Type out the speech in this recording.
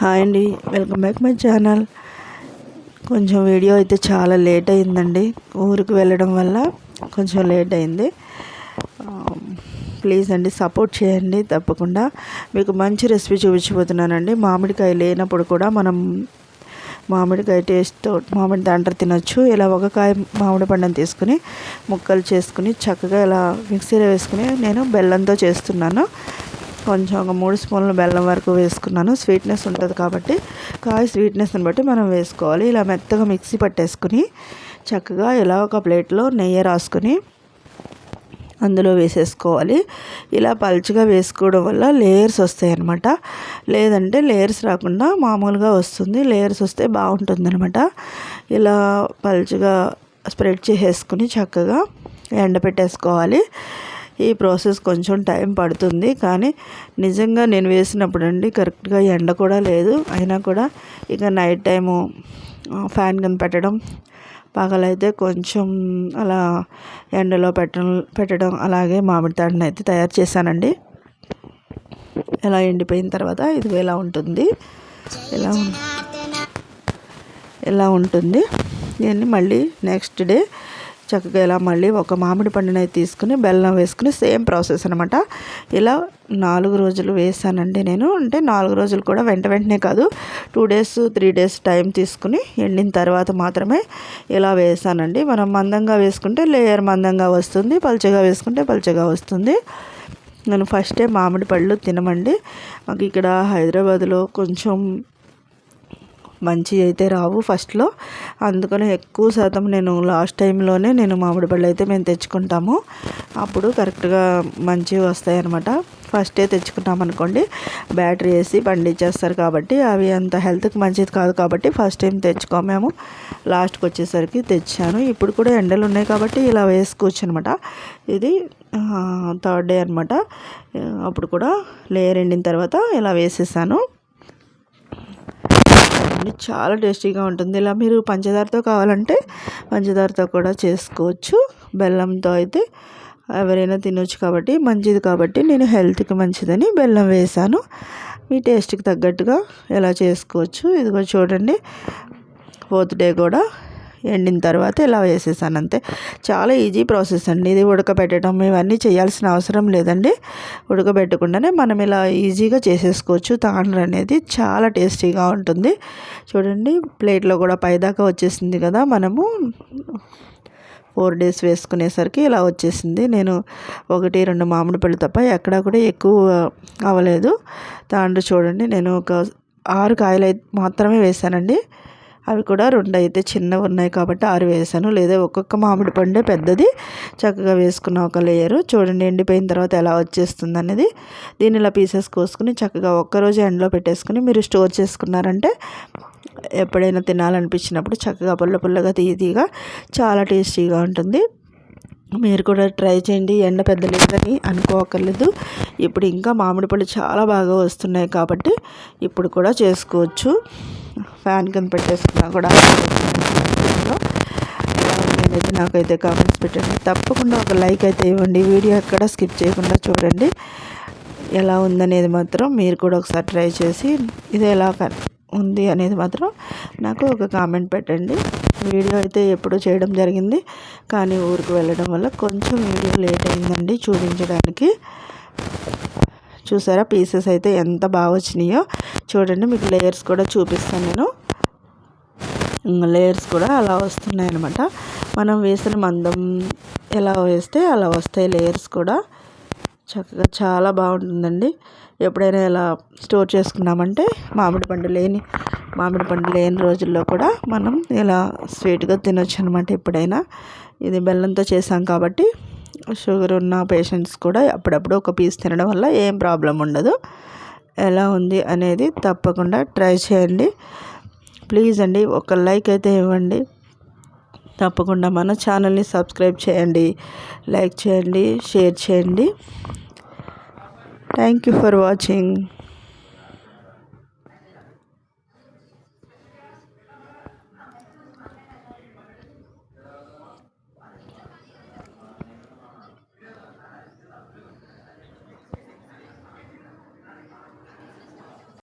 Hi అండి welcome back my channel. కొంచెం video అయితే చాలా లేట్ అయిందండి. ఊరికి వెళ్ళడం వల్ల కొంచెం లేట్ అయింది. ప్లీజ్ అండి సపోర్ట్ చేయండి తప్పకుండా. మీకు మంచి రెసిపీ చూపించిపోతున్నానండి మామిడికాయ లేనప్పుడు కూడా మనం మామిడికాయ టేస్ట్ మామిడి దాంట్లో తినొచ్చు. ఇలా ఒక కాయ మామిడి పండుని తీసుకుని ముక్కలు చేసుకుని చక్కగా ఇలా మిక్సీలో వేసుకుని నేను బెల్లంతో చేస్తున్నాను. కొంచెం ఒక మూడు స్పూన్ల బెల్లం వరకు వేసుకున్నాను. స్వీట్నెస్ ఉంటుంది కాబట్టి కాయ స్వీట్నెస్ని బట్టి మనం వేసుకోవాలి. ఇలా మెత్తగా మిక్సీ పట్టేసుకుని చక్కగా ఇలా ఒక ప్లేట్లో నెయ్యి రాసుకొని అందులో వేసేసుకోవాలి. ఇలా పలుచగా వేసుకోవడం వల్ల లేయర్స్ వస్తాయి అన్నమాట. లేదంటే లేయర్స్ రాకుండా మామూలుగా వస్తుంది. లేయర్స్ వస్తే బాగుంటుంది అనమాట ఇలా పలుచగా స్ప్రెడ్ చేసేసుకుని చక్కగా ఎండపెట్టేసుకోవాలి. ఈ ప్రాసెస్ కొంచెం టైం పడుతుంది కానీ నిజంగా నేను వేసినప్పుడు అండి కరెక్ట్గా ఎండ కూడా లేదు. అయినా కూడా ఇక నైట్ టైము ఫ్యాన్ కింద పెట్టడం పగలైతే కొంచెం అలా ఎండలో పెట్టడం పెట్టడం అలాగే మామిడి తాడిని అయితే తయారు చేశానండి. ఎలా ఎండిపోయిన తర్వాత ఇది ఎలా ఉంటుంది. ఎలా ఎలా ఉంటుంది. దీన్ని మళ్ళీ నెక్స్ట్ డే చక్కగా ఇలా మళ్ళీ ఒక మామిడి పండుని తీసుకుని బెల్లం వేసుకుని సేమ్ ప్రాసెస్ అనమాట ఇలా నాలుగు రోజులు వేసానండి నేను. అంటే నాలుగు రోజులు కూడా వెంట వెంటనే కాదు two days three days time తీసుకుని ఎండిన తర్వాత మాత్రమే ఇలా వేసానండి. మనం మందంగా వేసుకుంటే లేయర్ మందంగా వస్తుంది పలుచగా వేసుకుంటే పలుచగా వస్తుంది. నేను ఫస్టే మామిడి పళ్ళు తినమండి. మాకు ఇక్కడ హైదరాబాద్లో కొంచెం మంచి అయితే రావు ఫస్ట్లో. అందుకనే ఎక్కువ శాతం నేను లాస్ట్ టైంలోనే నేను మామిడి పళ్ళు అయితే మేము తెచ్చుకుంటాము. అప్పుడు కరెక్ట్గా మంచివి వస్తాయి అనమాట ఫస్టే తెచ్చుకున్నాం అనుకోండి బ్యాటరీ వేసి పండించేస్తారు కాబట్టి అవి అంత హెల్త్కి మంచిది కాదు కాబట్టి ఫస్ట్ టైం తెచ్చుకోమేము లాస్ట్కి వచ్చేసరికి తెచ్చాను. ఇప్పుడు కూడా ఎండలు ఉన్నాయి కాబట్టి ఇలా వేసుకోవచ్చు అనమాట ఇది థర్డ్ డే అనమాట అప్పుడు కూడా లేయర్ ఎండిన తర్వాత ఇలా వేసేసాను. అండి చాలా టేస్టీగా ఉంటుంది. ఇలా మీరు పంచదారతో కావాలంటే పంచదారతో కూడా చేసుకోవచ్చు. బెల్లంతో అయితే ఎవరైనా తినొచ్చు కాబట్టి మంచిది కాబట్టి నేను హెల్త్కి మంచిదని బెల్లం వేసాను. మీ టేస్ట్కి తగ్గట్టుగా ఎలా చేసుకోవచ్చు? ఇదిగో చూడండి. ఫోర్త్ డే కూడా ఎండిన తర్వాత ఇలా వేసేసాను అంతే. చాలా ఈజీ ప్రాసెస్ అండి. ఇది ఉడకబెట్టడం ఇవన్నీ చేయాల్సిన అవసరం లేదండి. ఉడకబెట్టకుండానే మనం ఇలా ఈజీగా చేసేసుకోవచ్చు. తాండ్ర అనేది చాలా టేస్టీగా ఉంటుంది. చూడండి ప్లేట్లో కూడా పైదాకా వచ్చేసింది కదా మనము. ఫోర్ డేస్ వేసుకునేసరికి ఇలా వచ్చేసింది. నేను ఒకటి రెండు మామిడి పళ్ళు తప్ప ఎక్కడా కూడా ఎక్కువ అవ్వలేదు తాండ్ర చూడండి నేను ఒక ఆరు కాయలు మాత్రమే వేసానండి అవి కూడా రెండు అయితే చిన్నవి ఉన్నాయి కాబట్టి ఆరు వేసాను లేదా ఒక్కొక్క మామిడి పండే పెద్దది. చక్కగా వేసుకున్న ఒక లేయరు. చూడండి ఎండిపోయిన తర్వాత ఎలా వచ్చేస్తుంది అనేది. దీని ఇలా పీసెస్ కోసుకుని చక్కగా ఒక్కరోజు ఎండలో పెట్టేసుకుని మీరు స్టోర్ చేసుకున్నారంటే ఎప్పుడైనా తినాలనిపించినప్పుడు చక్కగా పుల్ల పుల్లగా తీయగా చాలా టేస్టీగా ఉంటుంది. మీరు కూడా ట్రై చేయండి. ఎండ పెద్ద లేదని అనుకోకర్లేదు. ఇప్పుడు ఇంకా మామిడి పళ్ళు చాలా బాగా వస్తున్నాయి కాబట్టి ఇప్పుడు కూడా చేసుకోవచ్చు. ఫ్యాన్ కింద పెట్టేసుకున్నా కూడా నేనైతే నాకైతే కామెంట్స్ పెట్టండి. తప్పకుండా ఒక లైక్ అయితే ఇవ్వండి. వీడియో ఎక్కడ స్కిప్ చేయకుండా చూడండి. ఎలా ఉందనేది మాత్రం మీరు కూడా ఒకసారి ట్రై చేసి ఇది ఎలా ఉంది అనేది మాత్రం నాకు ఒక కామెంట్ పెట్టండి. వీడియో అయితే ఎప్పుడు చేయడం జరిగింది. కానీ ఊరికి వెళ్ళడం వల్ల కొంచెం వీడియో లేట్ అయిందండి చూపించడానికి. చూసారా? పీసెస్ అయితే ఎంత బాగా వచ్చినాయో. చూడండి మీకు లేయర్స్ కూడా చూపిస్తాను నేను. లేయర్స్ కూడా అలా వస్తున్నాయి అనమాట మనం వేసిన మందం ఎలా వేస్తే అలా వస్తాయి లేయర్స్ కూడా. చక్కగా చాలా బాగుంటుందండి. ఎప్పుడైనా ఇలా స్టోర్ చేసుకున్నామంటే మామిడి పండు లేని మామిడి పండు లేని రోజుల్లో కూడా మనం ఇలా స్వీట్గా తినొచ్చు అనమాట ఎప్పుడైనా. ఇది బెల్లంతో చేసాం కాబట్టి షుగర్ ఉన్న పేషెంట్స్ కూడా అప్పుడప్పుడు ఒక పీస్ తినడం వల్ల ఏం ప్రాబ్లం ఉండదు. ఎలా ఉంది అనేది తప్పకుండా ట్రై చేయండి. ప్లీజ్ అండి ఒక లైక్ అయితే ఇవ్వండి. తప్పకుండా మన ఛానల్ని సబ్స్క్రైబ్ చేయండి లైక్ చేయండి షేర్ చేయండి. Thank you for watching.